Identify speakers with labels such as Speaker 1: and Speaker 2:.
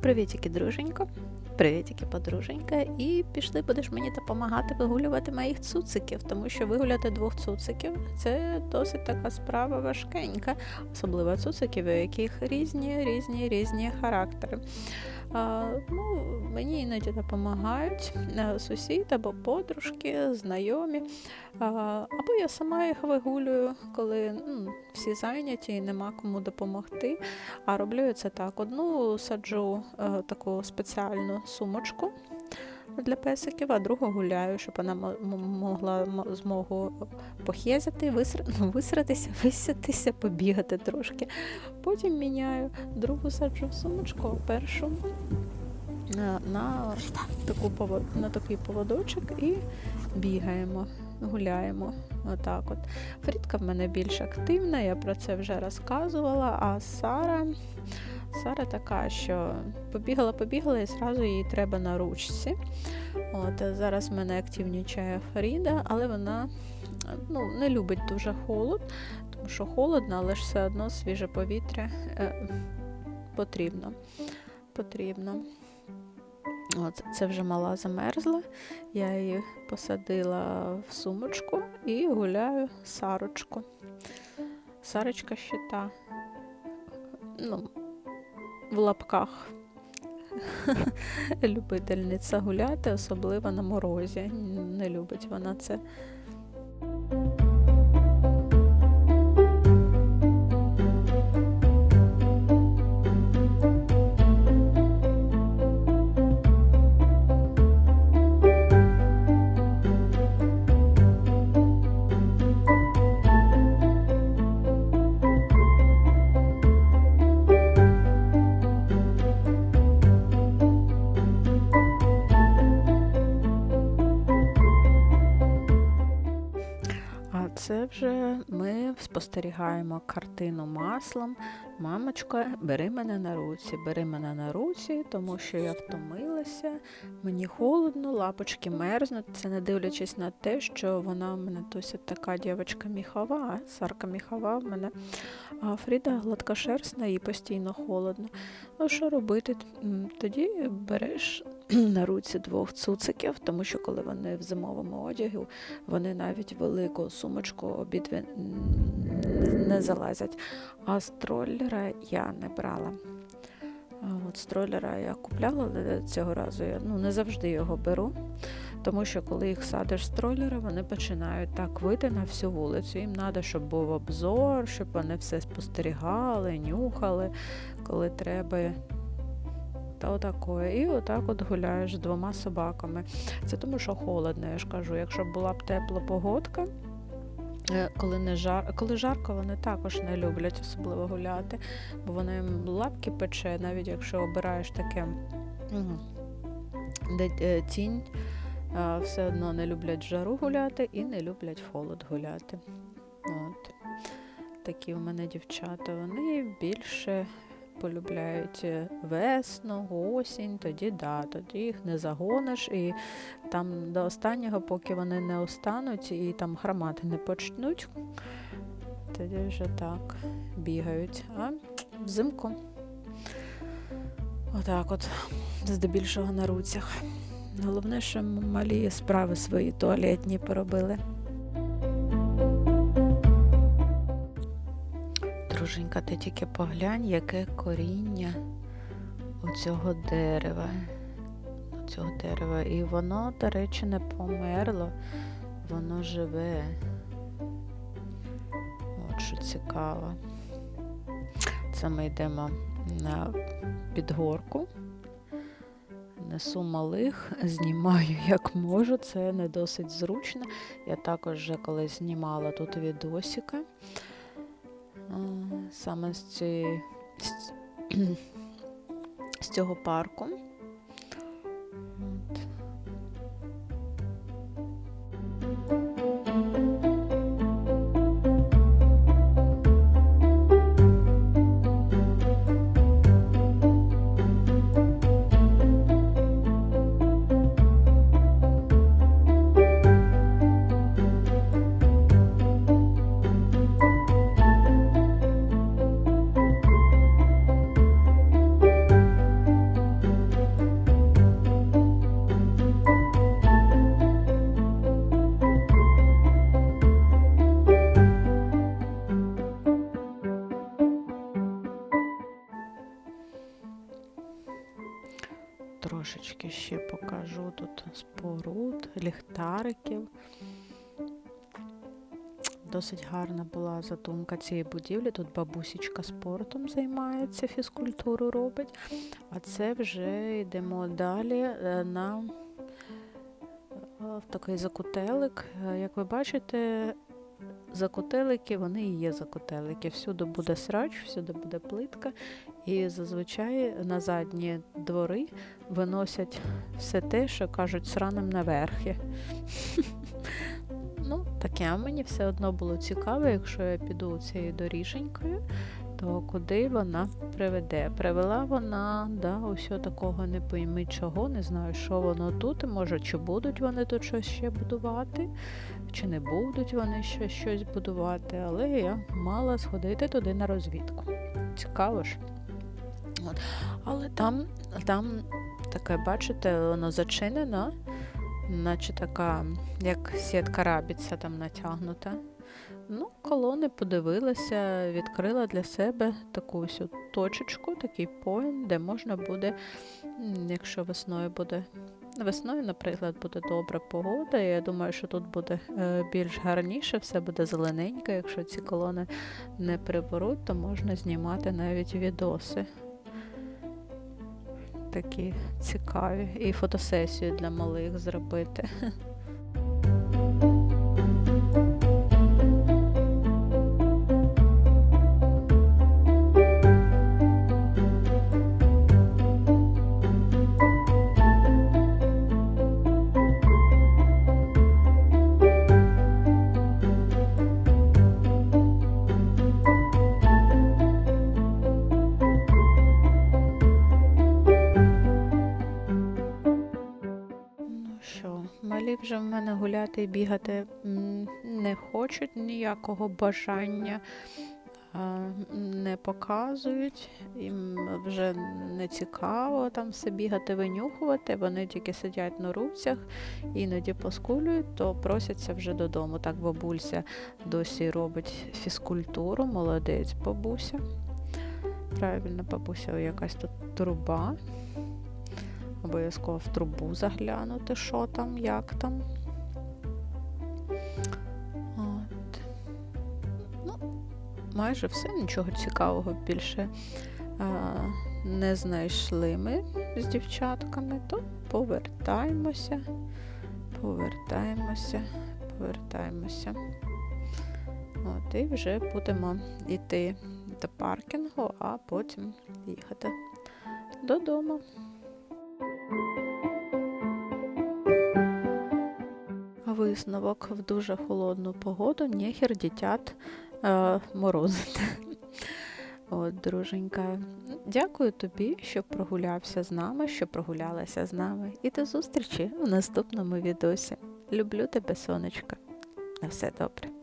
Speaker 1: Привітики, друженько. Привітики, подруженька. І пішли, будеш мені допомагати вигулювати моїх цуциків, тому що вигуляти двох цуциків це досить така справа важкенька, особливо цуциків, у яких різні, різні, різні характери. А, ну, Мені іноді допомагають е, сусід або подружки, знайомі. Або я сама їх вигулюю, коли ну, всі зайняті і нема кому допомогти. А роблю я це так: одну саджу е, таку спеціальну сумочку. Для песиків, а другу гуляю, щоб вона могла змогу похєзяти, виср... ну, висратися, висятися, побігати трошки. Потім міняю, другу саджу в сумочку, а першу на, таку на такий поводочок і бігаємо, гуляємо. Отак от. Фрідка в мене більш активна, я про це вже розказувала, а Сара. Сара така, що побігала-побігала і зразу їй треба на ручці. От, Зараз в мене активнічає Фаріда, але вона ну, не любить дуже холод, тому що холодно, але ж все одно свіже повітря е, потрібно. потрібно. От, Це вже мала замерзла. Я її посадила в сумочку і гуляю Сарочку. Сарочка ще та ну, в лапках. Любительниця гуляти, особливо на морозі. Не любить вона це. Це вже ми спостерігаємо картину маслом. Мамочка, бери мене на руці, бери мене на руці, тому що я втомилася, мені холодно, лапочки мерзнуть. Це не дивлячись на те, що вона в мене досить така дівчинка міхова, сарка міхова в мене. А Фріда гладкошерстна і постійно холодно. Ну що робити? Тоді береш на руці двох цуциків, тому що коли вони в зимовому одягі, вони навіть велику сумочку обидві не залазять. А строллера я не брала. От Строллера я купляла цього разу, я ну, не завжди його беру, тому що коли їх садиш строллера, вони починають так вити на всю вулицю. Їм треба, щоб був обзор, щоб вони все спостерігали, нюхали, коли треба та отакої. І отак от гуляєш з двома собаками. Це тому, що холодно, я ж кажу, якщо була б тепла погодка. Е, коли не жар, коли жарко, вони також не люблять особливо гуляти, бо вони лапки пече, навіть якщо обираєш таке де е, тінь, все одно не люблять жару гуляти і не люблять холод гуляти. От. Такі в мене дівчата, вони більше полюбляють е, весну, осінь, тоді да, тоді їх не загониш. І там до останнього, поки вони не остануть і там хромати не почнуть, тоді вже так бігають. А взимку отак от, здебільшого на руцях. Головне, що малі справи свої туалетні поробили. Друженька, ти тільки поглянь, яке коріння у цього дерева. У цього дерева. І воно, до речі, не померло, воно живе. От що цікаво. Це ми йдемо на підгорку. Несу малих, знімаю як можу, це не досить зручно. Я також вже колись знімала тут відосика саме з цієї з цього парку. Трошечки ще покажу тут споруд, ліхтариків. Досить гарна була задумка цієї будівлі. Тут бабусічка спортом займається, фізкультуру робить. А це вже йдемо далі е, на е, в такий закутелик. Е, Як ви бачите, закутелики, вони і є закотелики. Всюди буде срач, всюди буде плитка. І зазвичай на задні двори виносять все те, що кажуть, сраним наверхи. Ну, таке мені все одно було цікаво, якщо я піду цією доріженькою, то куди вона приведе? Привела вона да, ось такого не пойми чого, не знаю, що воно тут. Може, чи будуть вони тут щось ще будувати, чи не будуть вони ще щось будувати, але я мала сходити туди на розвідку. Цікаво ж. От. Але там, там таке, бачите, воно зачинено, наче така, як сітка рабіця там натягнута. Ну, колони подивилася, відкрила для себе таку ось точечку, такий поін, де можна буде, якщо весною буде. Весною, наприклад, буде добра погода. Я думаю, що тут буде е, більш гарніше, все буде зелененьке. Якщо ці колони не приберуть, то можна знімати навіть відоси. Такі цікаві. І фотосесію для малих зробити. що, малі вже в мене гуляти і бігати не хочуть ніякого бажання, не показують, їм вже не цікаво там все бігати, винюхувати. Вони тільки сидять на рубцях, іноді поскулюють, то просяться вже додому. Так бабуся досі робить фізкультуру, молодець бабуся. Правильно, бабуся якась тут труба. Обов'язково в трубу заглянути, що там, як там. От. Ну, майже все, нічого цікавого більше а, не знайшли ми з дівчатками, то повертаємося, повертаємося, повертаємося. От, і вже будемо йти до паркінгу, а потім їхати додому. Висновок в дуже холодну погоду, нехер дітят е, морозити. От, друженька, дякую тобі, що прогулявся з нами, що прогулялася з нами. І до зустрічі у наступному відосі. Люблю тебе, сонечко. На все добре.